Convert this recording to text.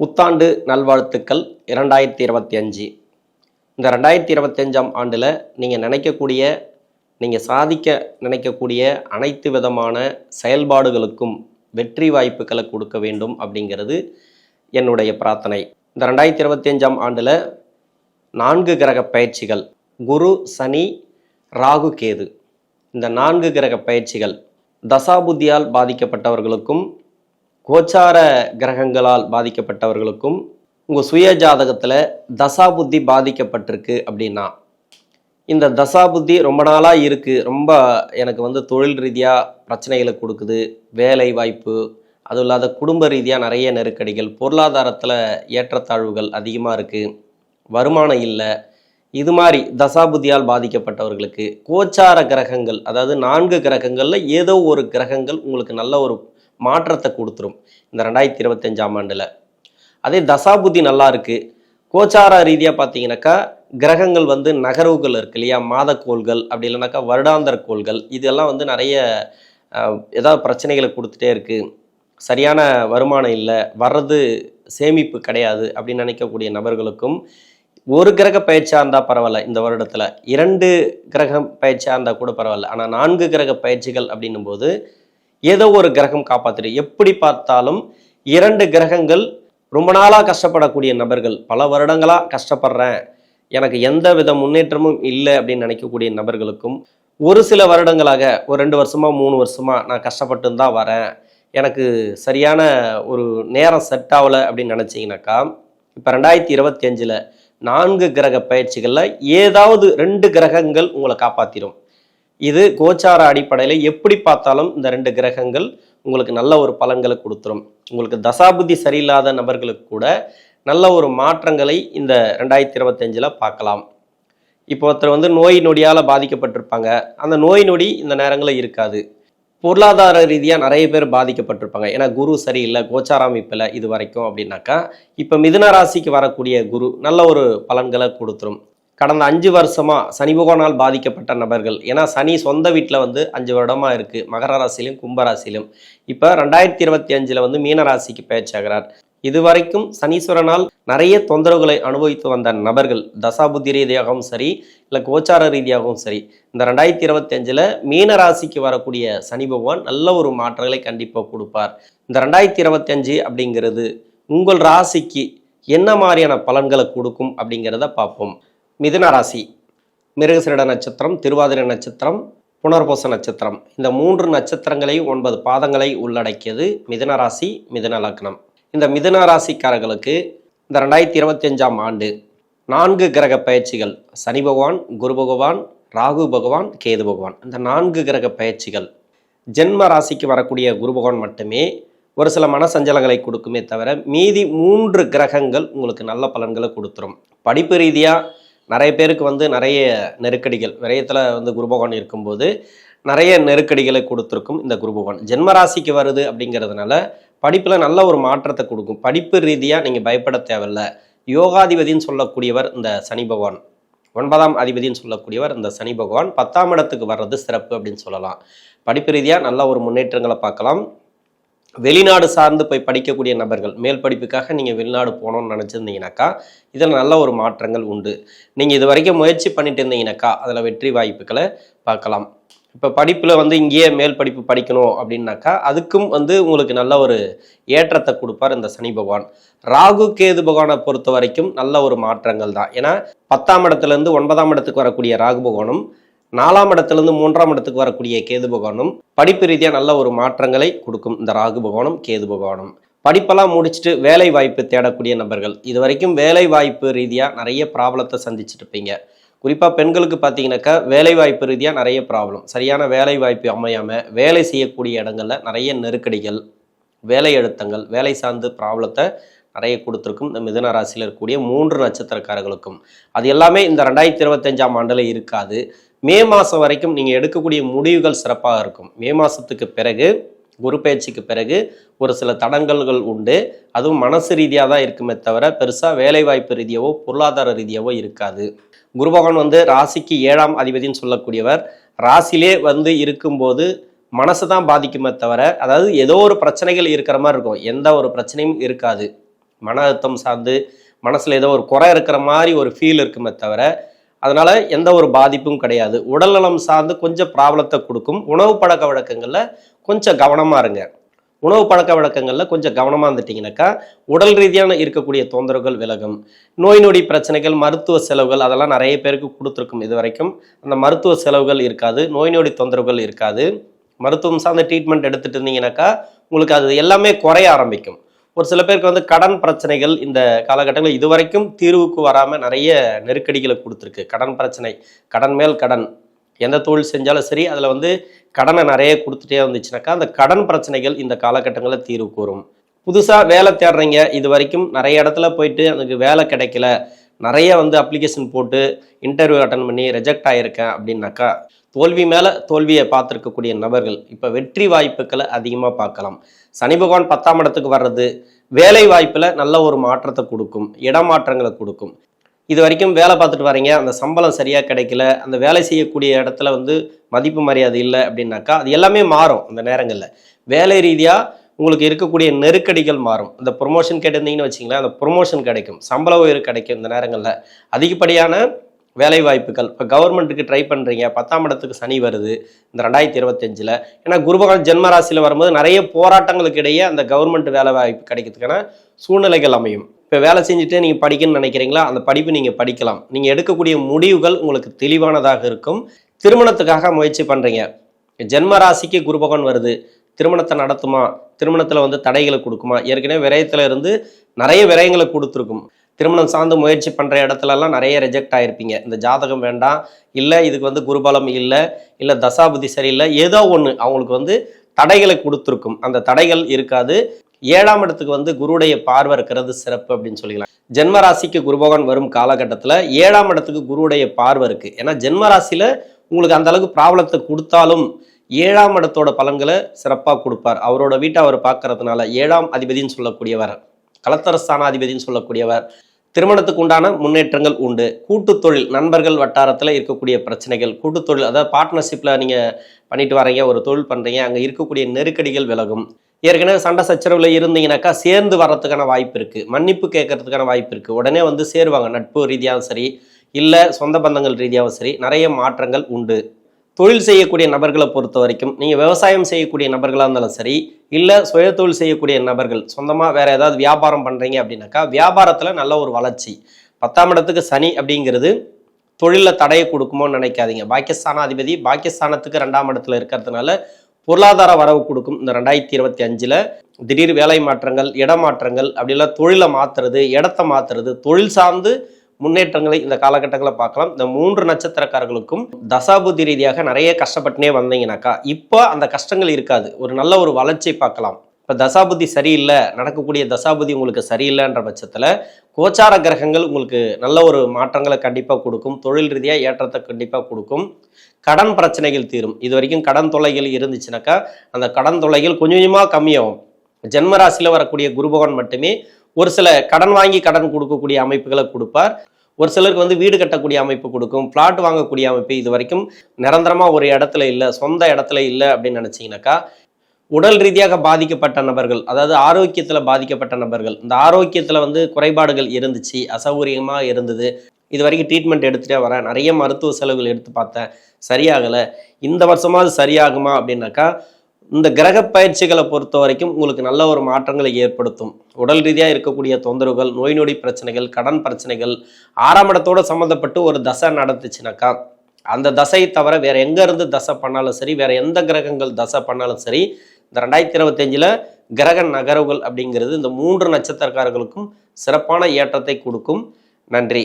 புத்தாண்டு நல்வாழ்த்துக்கள் இரண்டாயிரத்தி இருபத்தி அஞ்சு. இந்த ரெண்டாயிரத்தி இருபத்தஞ்சாம் ஆண்டில் நீங்கள் நினைக்கக்கூடிய நீங்கள் சாதிக்க நினைக்கக்கூடிய அனைத்து விதமான செயல்பாடுகளுக்கும் வெற்றி வாய்ப்புகளை கொடுக்க வேண்டும் அப்படிங்கிறது என்னுடைய பிரார்த்தனை. இந்த ரெண்டாயிரத்தி இருபத்தஞ்சாம் ஆண்டில் நான்கு கிரக பயிற்சிகள் குரு சனி ராகு கேது. இந்த நான்கு கிரக பயிற்சிகள் தசாபுத்தியால் பாதிக்கப்பட்டவர்களுக்கும் கோச்சார கிரகங்களால் பாதிக்கப்பட்டவர்களுக்கும் உங்கள் சுய ஜாதகத்தில் தசாபுத்தி பாதிக்கப்பட்டிருக்கு அப்படின்னா இந்த தசாபுத்தி ரொம்ப நாளாக இருக்குது ரொம்ப எனக்கு வந்து தொழில் ரீதியாக பிரச்சனைகளை கொடுக்குது. வேலை வாய்ப்பு அதுவும் இல்லாத குடும்ப ரீதியாக நிறைய நெருக்கடிகள் பொருளாதாரத்தில் ஏற்றத்தாழ்வுகள் அதிகமாக இருக்குது வருமானம் இல்லை. இது மாதிரி தசாபுத்தியால் பாதிக்கப்பட்டவர்களுக்கு கோச்சார கிரகங்கள் அதாவது நான்கு கிரகங்களில் ஏதோ ஒரு கிரகங்கள் உங்களுக்கு நல்ல ஒரு மாற்றத்தை கொடுத்துரும் இந்த ரெண்டாயிரத்தி இருபத்தஞ்சாம் ஆண்டில். அதே தசாபுத்தி நல்லா இருக்குது கோச்சார ரீதியாக பார்த்தீங்கன்னாக்கா கிரகங்கள் வந்து நகர்வுகள் இருக்கு இல்லையா? மாதக்கோள்கள் அப்படி இல்லைனாக்கா வருடாந்தர கோள்கள் இதெல்லாம் வந்து நிறைய ஏதாவது பிரச்சனைகளை கொடுத்துட்டே இருக்குது சரியான வருமானம் இல்லை வர்றது சேமிப்பு கிடையாது அப்படின்னு நினைக்கக்கூடிய நபர்களுக்கும் ஒரு கிரக பயிற்சியாக இருந்தால் பரவாயில்ல இந்த வருடத்தில். இரண்டு கிரகம் பயிற்சியாக இருந்தால் கூட பரவாயில்ல. ஆனால் நான்கு கிரக பயிற்சிகள் அப்படின்னும் போது ஏதோ ஒரு கிரகம் காப்பாற்றிடு எப்படி பார்த்தாலும் இரண்டு கிரகங்கள் ரொம்ப நாளாக கஷ்டப்படக்கூடிய நபர்கள். பல வருடங்களாக கஷ்டப்படுறேன். எனக்கு எந்த வித முன்னேற்றமும் இல்லை அப்படின்னு நினைக்கக்கூடிய நபர்களுக்கும் ஒரு சில வருடங்களாக ஒரு ரெண்டு வருஷமா மூணு வருஷமா நான் கஷ்டப்பட்டு தான் வரேன். எனக்கு சரியான ஒரு நேரம் செட் ஆகலை அப்படின்னு நினச்சிங்கனாக்கா இப்போ ரெண்டாயிரத்தி இருபத்தி அஞ்சில் நான்கு கிரக பயிற்சிகளில் ஏதாவது ரெண்டு கிரகங்கள் உங்களை காப்பாற்றிடும் இது கோச்சார அடிப்படையில் எப்படி பார்த்தாலும் இந்த ரெண்டு கிரகங்கள் உங்களுக்கு நல்ல ஒரு பலன்களை கொடுத்துரும். உங்களுக்கு தசாபுத்தி சரியில்லாத நபர்களுக்கு கூட நல்ல ஒரு மாற்றங்களை இந்த ரெண்டாயிரத்தி இருபத்தஞ்சில் பார்க்கலாம். இப்போ ஒருத்தர் வந்து நோய் நொடியால் பாதிக்கப்பட்டிருப்பாங்க. அந்த நோய் நொடி இந்த நேரங்களில் இருக்காது. பொருளாதார ரீதியாக நிறைய பேர் பாதிக்கப்பட்டிருப்பாங்க. ஏன்னா குரு சரியில்லை கோச்சார அமைப்பில் இது வரைக்கும் அப்படின்னாக்கா இப்போ மிதுன ராசிக்கு வரக்கூடிய குரு நல்ல ஒரு பலன்களை கொடுத்துரும். கடந்த அஞ்சு வருஷமாக சனி பகவானால் பாதிக்கப்பட்ட நபர்கள். ஏன்னா சனி சொந்த வீட்டில் வந்து அஞ்சு வருடமாக இருக்குது மகர ராசியிலும் கும்பராசிலும் இப்போ ரெண்டாயிரத்தி இருபத்தி அஞ்சில் வந்து மீனராசிக்கு பேச்சாகிறார் இதுவரைக்கும் சனீஸ்வரனால் நிறைய தொந்தரவுகளை அனுபவித்து வந்த நபர்கள் தசாபுத்தி ரீதியாகவும் சரி இல்லை கோச்சார ரீதியாகவும் சரி இந்த ரெண்டாயிரத்தி இருபத்தி அஞ்சில் மீன ராசிக்கு வரக்கூடிய சனி பகவான் நல்ல ஒரு மாற்றங்களை கண்டிப்பாக கொடுப்பார். இந்த ரெண்டாயிரத்தி இருபத்தி அஞ்சு அப்படிங்கிறது உங்கள் ராசிக்கு என்ன மாதிரியான பலன்களை கொடுக்கும் அப்படிங்கிறத பார்ப்போம். மிதுன ராசி மிருகசிரட நட்சத்திரம் திருவாதிரை நட்சத்திரம் புனர்பூச நட்சத்திரம். இந்த மூன்று நட்சத்திரங்களையும் ஒன்பது பாதங்களை உள்ளடக்கியது மிதுன ராசி மிதுன லக்னம். இந்த மிதுன ராசிக்காரர்களுக்கு இந்த ரெண்டாயிரத்தி இருபத்தி அஞ்சாம் ஆண்டு நான்கு கிரக பயிற்சிகள் சனி பகவான் குரு பகவான் ராகு பகவான் கேது பகவான். இந்த நான்கு கிரக பயிற்சிகள் ஜென்ம ராசிக்கு வரக்கூடிய குரு பகவான் மட்டுமே ஒரு சில மனசஞ்சலங்களை கொடுக்குமே தவிர மீதி மூன்று கிரகங்கள் உங்களுக்கு நல்ல பலன்களை கொடுத்துரும். படிப்பு ரீதியாக நிறைய பேருக்கு வந்து நிறைய நெருக்கடிகள். விரயத்தில் வந்து குரு பகவான் இருக்கும்போது நிறைய நெருக்கடிகளை கொடுத்துருக்கும் இந்த குரு பகவான் வருது அப்படிங்கிறதுனால படிப்பில் நல்ல ஒரு மாற்றத்தை கொடுக்கும். படிப்பு ரீதியாக நீங்கள் பயப்பட தேவையில்ல. யோகாதிபதின்னு சொல்லக்கூடியவர் இந்த சனி பகவான். ஒன்பதாம் அதிபதின்னு சொல்லக்கூடியவர் இந்த சனி பகவான். பத்தாம் இடத்துக்கு வர்றது சிறப்பு அப்படின்னு சொல்லலாம். படிப்பு ரீதியாக நல்ல ஒரு முன்னேற்றங்களை பார்க்கலாம். வெளிநாடு சார்ந்து போய் படிக்கக்கூடிய நபர்கள் மேல் படிப்புக்காக நீங்கள் வெளிநாடு போகணும்னு நினச்சிருந்தீங்கனாக்கா இதில் நல்ல ஒரு மாற்றங்கள் உண்டு. நீங்கள் இது வரைக்கும் முயற்சி பண்ணிட்டு இருந்தீங்கனாக்கா அதில் வெற்றி வாய்ப்புகளை பார்க்கலாம். இப்போ படிப்பில் வந்து இங்கேயே மேல் படிப்பு படிக்கணும் அப்படின்னாக்கா அதுக்கும் வந்து உங்களுக்கு நல்ல ஒரு ஏற்றத்தை கொடுப்பார் இந்த சனி பகவான். ராகு கேது பகவானை பொறுத்த வரைக்கும் நல்ல ஒரு மாற்றங்கள் தான். ஏன்னா பத்தாம் இடத்துலேருந்து ஒன்பதாம் இடத்துக்கு வரக்கூடிய ராகு பகவானும் நாலாம் இடத்துலேருந்து மூன்றாம் இடத்துக்கு வரக்கூடிய கேது பகவானும் படிப்பு ரீதியாக நல்ல ஒரு மாற்றங்களை கொடுக்கும் இந்த ராகு பகவானும் கேது பகவானும். படிப்பெல்லாம் முடிச்சுட்டு வேலை வாய்ப்பு தேடக்கூடிய நபர்கள். இது வரைக்கும் வேலை வாய்ப்பு ரீதியாக நிறைய ப்ராப்ளத்தை சந்திச்சுட்டு இருப்பீங்க. குறிப்பாக பெண்களுக்கு பார்த்தீங்கன்னாக்கா வேலை வாய்ப்பு ரீதியாக நிறைய ப்ராப்ளம். சரியான வேலை வாய்ப்பு அமையாமல் வேலை செய்யக்கூடிய இடங்களில் நிறைய நெருக்கடிகள் வேலை அழுத்தங்கள் வேலை சார்ந்த ப்ராப்ளத்தை நிறைய கொடுத்துருக்கும். இந்த மிதன ராசியில் இருக்கக்கூடிய மூன்று நட்சத்திரக்காரர்களுக்கும். அது எல்லாமே இந்த ரெண்டாயிரத்தி இருபத்தஞ்சாம் ஆண்டில் இருக்காது. மே மாதம் வரைக்கும் நீங்கள் எடுக்கக்கூடிய முடிவுகள் சிறப்பாக இருக்கும். மே மாதத்துக்கு பிறகு குரு பயிற்சிக்கு பிறகு ஒரு சில தடங்கல்கள் உண்டு. அதுவும் மனசு ரீதியாக தான் இருக்குமே தவிர பெருசாக வேலைவாய்ப்பு ரீதியாவோ பொருளாதார ரீதியாவோ இருக்காது. குரு பகவான் வந்து ராசிக்கு ஏழாம் அதிபதின்னு சொல்லக்கூடியவர். ராசிலே வந்து இருக்கும்போது மனசு தான் பாதிக்குமே தவிர அதாவது ஏதோ ஒரு பிரச்சனைகள் இருக்கிற மாதிரி இருக்கும். எந்த ஒரு பிரச்சனையும் இருக்காது. மன அழுத்தம் சார்ந்து மனசில் ஏதோ ஒரு குறை இருக்கிற மாதிரி ஒரு ஃபீல் இருக்குமே தவிர அதனால் எந்த ஒரு பாதிப்பும் கிடையாது. உடல்நலம் சார்ந்து கொஞ்சம் ப்ராப்ளத்தை கொடுக்கும். உணவு பழக்க வழக்கங்களில் கொஞ்சம் கவனமாக இருங்க. உணவு பழக்க வழக்கங்களில் கொஞ்சம் கவனமாக இருந்துட்டிங்கனாக்கா உடல் ரீதியான இருக்கக்கூடிய தொந்தரவுகள் விலகும். நோய் நொடி பிரச்சனைகள் மருத்துவ செலவுகள் அதெல்லாம் நிறைய பேருக்கு கொடுத்துருக்கும் இது வரைக்கும் அந்த மருத்துவ செலவுகள் இருக்காது நோய் நொடி தொந்தரவுகள் இருக்காது. மருத்துவம் சார்ந்த ட்ரீட்மெண்ட் எடுத்துகிட்டு இருந்தீங்கன்னாக்கா உங்களுக்கு அது எல்லாமே குறைய ஆரம்பிக்கும். ஒரு சில பேருக்கு வந்து கடன் பிரச்சனைகள் இந்த காலகட்டங்களில் இதுவரைக்கும் தீர்வுக்கு வராமல் நிறைய நெருக்கடிகளை கொடுத்துருக்கு. கடன் பிரச்சனை கடன் மேல் கடன் எந்த தொழில் செஞ்சாலும் சரி அதில் வந்து கடனை நிறைய கொடுத்துட்டே வந்துச்சுனாக்கா அந்த கடன் பிரச்சனைகள் இந்த காலகட்டங்களில் தீர்வு கூறும். புதுசாக வேலை தேடுறீங்க இது வரைக்கும் நிறைய இடத்துல போயிட்டு எனக்கு வேலை கிடைக்கல நிறைய வந்து அப்ளிகேஷன் போட்டு இன்டர்வியூ அட்டன் பண்ணி ரிஜெக்ட் ஆகியிருக்கேன் அப்படின்னாக்கா தோல்வி மேலே தோல்வியை பார்த்துருக்கக்கூடிய நபர்கள் இப்போ வெற்றி வாய்ப்புகளை அதிகமாக பார்க்கலாம். சனி பகவான் பத்தாம் இடத்துக்கு வர்றது வேலை வாய்ப்பில் நல்ல ஒரு மாற்றத்தை கொடுக்கும் இடமாற்றங்களை கொடுக்கும். இது வரைக்கும் வேலை பார்த்துட்டு வரீங்க அந்த சம்பளம் சரியாக கிடைக்கல அந்த வேலை செய்யக்கூடிய இடத்துல வந்து மதிப்பு மரியாதை இல்லை அப்படின்னாக்கா அது எல்லாமே மாறும் அந்த நேரங்களில். வேலை ரீதியாக உங்களுக்கு இருக்கக்கூடிய நெருக்கடிகள் மாறும். இந்த ப்ரொமோஷன் கேட்டிருந்தீங்கன்னு வச்சிங்களேன் அந்த ப்ரொமோஷன் கிடைக்கும் சம்பள உயர்வு கிடைக்கும் இந்த நேரங்களில். அதிகப்படியான வேலை வாய்ப்புகள் இப்போ கவர்மெண்ட்டுக்கு ட்ரை பண்ணுறீங்க பத்தாம் இடத்துக்கு சனி வருது. இந்த ரெண்டாயிரத்தி இருபத்தஞ்சில். ஏன்னா குருபகவான் ஜென்மராசியில் வரும்போது நிறைய போராட்டங்களுக்கு இடையே அந்த கவர்மெண்ட் வேலை வாய்ப்பு கிடைக்கிறதுக்கான சூழ்நிலைகள் அமையும். இப்போ வேலை செஞ்சுட்டு நீங்கள் படிக்கணும்னு நினைக்கிறீங்களா? அந்த படிப்பு நீங்கள் படிக்கலாம். நீங்கள் எடுக்கக்கூடிய முடிவுகள் உங்களுக்கு தெளிவானதாக இருக்கும். திருமணத்துக்காக முயற்சி பண்ணுறீங்க ஜென்ம ராசிக்கு வருது. திருமணத்தை நடத்துமா? திருமணத்தில் வந்து தடைகளை கொடுக்குமா? ஏற்கனவே விரயத்தில் இருந்து நிறைய விரயங்களை கொடுத்துருக்கும். திருமணம் சார்ந்து முயற்சி பண்ணுற இடத்துலலாம் நிறைய ரிஜெக்ட் ஆகிருப்பீங்க இந்த ஜாதகம் வேண்டாம் இல்லை இதுக்கு வந்து குருபலம் இல்லை இல்லை தசாபுதி சரியில்லை ஏதோ ஒன்று அவங்களுக்கு வந்து தடைகளை கொடுத்துருக்கும். அந்த தடைகள் இருக்காது. ஏழாம் இடத்துக்கு வந்து குருடைய பார்வை இருக்கிறது சிறப்பு அப்படின்னு சொல்லிக்கலாம். ஜென்ம ராசிக்கு குருபகவான் வரும் காலகட்டத்தில் ஏழாம் இடத்துக்கு குருவுடைய பார்வை இருக்கு. ஏன்னா ஜென்ம ராசியில உங்களுக்கு அந்த அளவுக்கு ப்ராப்ளத்தை கொடுத்தாலும் ஏழாம் இடத்தோட பலன்களை சிறப்பாக கொடுப்பார். அவரோட வீட்டை அவர் பார்க்கறதுனால ஏழாம் அதிபதின்னு சொல்லக்கூடியவர் கலத்தரஸ்தானாதிபதினு சொல்லக்கூடியவர் திருமணத்துக்கு உண்டான முன்னேற்றங்கள் உண்டு. கூட்டு தொழில் நண்பர்கள் வட்டாரத்தில் இருக்கக்கூடிய பிரச்சனைகள் கூட்டு தொழில் அதாவது பார்ட்னர்ஷிப்பில் நீங்கள் பண்ணிட்டு வரீங்க ஒரு தொழில் பண்ணுறீங்க அங்கே இருக்கக்கூடிய நெருக்கடிகள் விலகும். ஏற்கனவே சண்டை சச்சரவில் இருந்தீங்கன்னாக்கா சேர்ந்து வர்றதுக்கான வாய்ப்பு இருக்குது மன்னிப்பு கேட்கறதுக்கான வாய்ப்பு இருக்குது உடனே வந்து சேருவாங்க நட்பு ரீதியாகவும் சரி இல்லை சொந்த பந்தங்கள் ரீதியாகவும் சரி நிறைய மாற்றங்கள் உண்டு. தொழில் செய்யக்கூடிய நபர்களை பொறுத்த வரைக்கும் நீங்கள் விவசாயம் செய்யக்கூடிய நபர்களாக இருந்தாலும் சரி இல்லை சுய தொழில் செய்யக்கூடிய நபர்கள் சொந்தமாக வேறு ஏதாவது வியாபாரம் பண்ணுறீங்க அப்படின்னாக்கா வியாபாரத்தில் நல்ல ஒரு வளர்ச்சி. பத்தாம் இடத்துக்கு சனி அப்படிங்கிறது தொழிலில் தடையை கொடுக்குமோன்னு நினைக்காதீங்க. பாகிஸ்தானாதிபதி பாகிஸ்தானத்துக்கு ரெண்டாம் இடத்துல இருக்கிறதுனால பொருளாதார வரவு கொடுக்கும். இந்த ரெண்டாயிரத்தி இருபத்தி அஞ்சில் திடீர் வேலை மாற்றங்கள் இடமாற்றங்கள் அப்படிலாம் தொழிலை மாற்றுறது இடத்த மாற்றுறது தொழில் சார்ந்து முன்னேற்றங்களை இந்த காலகட்டங்களில் பார்க்கலாம். இந்த மூன்று நட்சத்திரக்காரர்களுக்கும் தசாபுதி ரீதியாக நிறைய கஷ்டப்பட்டுனே வந்தீங்கனாக்கா இப்போ அந்த கஷ்டங்கள் இருக்காது. ஒரு நல்ல ஒரு வளர்ச்சியை பார்க்கலாம். இப்போ தசாபுதி சரியில்லை நடக்கக்கூடிய தசாபுதி உங்களுக்கு சரியில்லைன்ற பட்சத்தில் கோச்சார கிரகங்கள் உங்களுக்கு நல்ல ஒரு மாற்றங்களை கண்டிப்பாக கொடுக்கும். தொழில் ரீதியாக ஏற்றத்தை கண்டிப்பாக கொடுக்கும். கடன் பிரச்சனைகள் தீரும். இது வரைக்கும் கடன் தொல்லைகள் இருந்துச்சுனாக்கா அந்த கடன் தொல்லைகள் கொஞ்சம் கொஞ்சமாக கம்மியாகும். ஜென்மராசியில் வரக்கூடிய குருபகவான் மட்டுமே ஒரு சில கடன் வாங்கி கடன் கொடுக்கக்கூடிய அமைப்புகளை கொடுப்பார். ஒரு சிலருக்கு வந்து வீடு கட்டக்கூடிய அமைப்பு கொடுக்கும். பிளாட் வாங்கக்கூடிய அமைப்பு இது வரைக்கும் நிரந்தரமாக ஒரு இடத்துல இல்லை சொந்த இடத்துல இல்லை அப்படின்னு நினச்சிங்கனாக்கா உடல் ரீதியாக பாதிக்கப்பட்ட நபர்கள் அதாவது ஆரோக்கியத்தில் பாதிக்கப்பட்ட நபர்கள் இந்த ஆரோக்கியத்தில் வந்து குறைபாடுகள் இருந்துச்சு அசௌகரியமாக இருந்தது இது வரைக்கும் ட்ரீட்மெண்ட் எடுத்துகிட்டே வரேன் நிறைய மருத்துவ செலவுகள் எடுத்து பார்த்தேன் சரியாகலை இந்த வருஷமாவது சரியாகுமா அப்படின்னாக்கா இந்த கிரக பயிற்சிகளை பொறுத்த வரைக்கும் உங்களுக்கு நல்ல ஒரு மாற்றங்களை ஏற்படுத்தும். உடல் ரீதியாக இருக்கக்கூடிய தொந்தரவுகள் நோய் நொடி பிரச்சனைகள் கடன் பிரச்சனைகள் ஆறாம் இடத்தோட சம்மந்தப்பட்டு ஒரு தசை நடந்துச்சுனாக்கா அந்த தசையை தவிர வேற எங்க இருந்து தசை பண்ணாலும் சரி வேற எந்த கிரகங்கள் தசை பண்ணாலும் சரி இந்த ரெண்டாயிரத்தி இருபத்தஞ்சில் கிரக நகர்வுகள் அப்படிங்கிறது இந்த மூன்று நட்சத்திரக்காரர்களுக்கும் சிறப்பான ஏற்றத்தை கொடுக்கும். நன்றி.